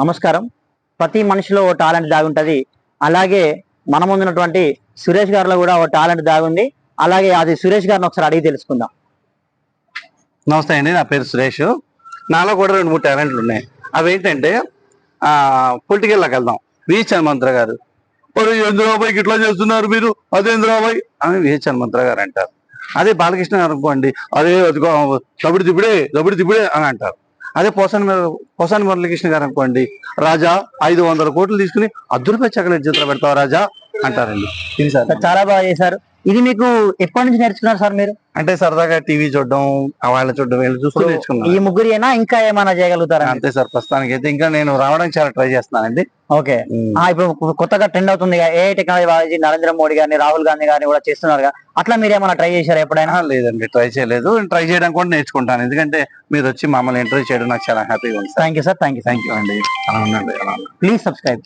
నమస్కారం. ప్రతి మనిషిలో ఓ టాలెంట్ దాగి ఉంటుంది. అలాగే మన ముందున్నటువంటి సురేష్ గారిలో కూడా ఓ టాలెంట్ దాగి ఉంది. అలాగే అది సురేష్ గారిని ఒకసారి అడిగి తెలుసుకుందాం. నమస్తే అండి నా పేరు సురేష్. నాలో కూడా రెండు మూడు టాలెంట్లు ఉన్నాయి. అవి ఏంటంటే పొలిటికల్లోకి వెళ్దాం. విహెచ్ హనుమంత్ర గారు. మరి చంద్రబాబుకి ఇట్లా చేస్తున్నారు మీరు? అదే అని విహెచ్ హనుమంత్ర గారు అంటారు. అదే బాలకృష్ణ గారు అనుకోండి అదే అదిగో దబిడి దిబిడే దబిడి దిబిడే అని అంటారు. అదే పోసాని ముర- పోసాని మురళీకృష్ణ గారు అనుకోండి రాజా ఐదు వందల కోట్లు తీసుకుని అద్దరిపై చక్కలేట్ చిత్ర పెడతావు రాజా? అంటారండి. సార్, చాలా బాగా చేశారు. ఇది మీకు ఎప్పటి నుంచి నేర్చుకున్నారు సార్ మీరు? అంటే సరదాగా టీవీ చూడడం ఆ వాళ్ళ చూడడం వీళ్ళు చూస్తూ నేర్చుకున్నాను. ఈ ముగ్గురు ఇంకా ఏమైనా చేయగలుగుతారా? అంతే సార్ ప్రస్తుతానికి అయితే ఇంకా నేను రావడానికి చాలా ట్రై చేస్తున్నానండి. ఓకే. ఇప్పుడు కొత్తగా ట్రెండ్ అవుతుంది ఏ టెక్నాలజీ నరేంద్ర మోడీ గారిని రాహుల్ గాంధీ గారిని కూడా చేస్తున్నారు. అట్లా మీరు ఏమైనా ట్రై చేశారా ఎప్పుడైనా? లేదండి ట్రై చేయలేదు. ట్రై చేయడానికి కూడా నేర్చుకుంటాను. ఎందుకంటే మీరు వచ్చి మమ్మల్ని ఇంటర్వ్యూ చేయడం నాకు చాలా హ్యాపీగా ఉంది thank you sir thank you thank you అండి. Please subscribe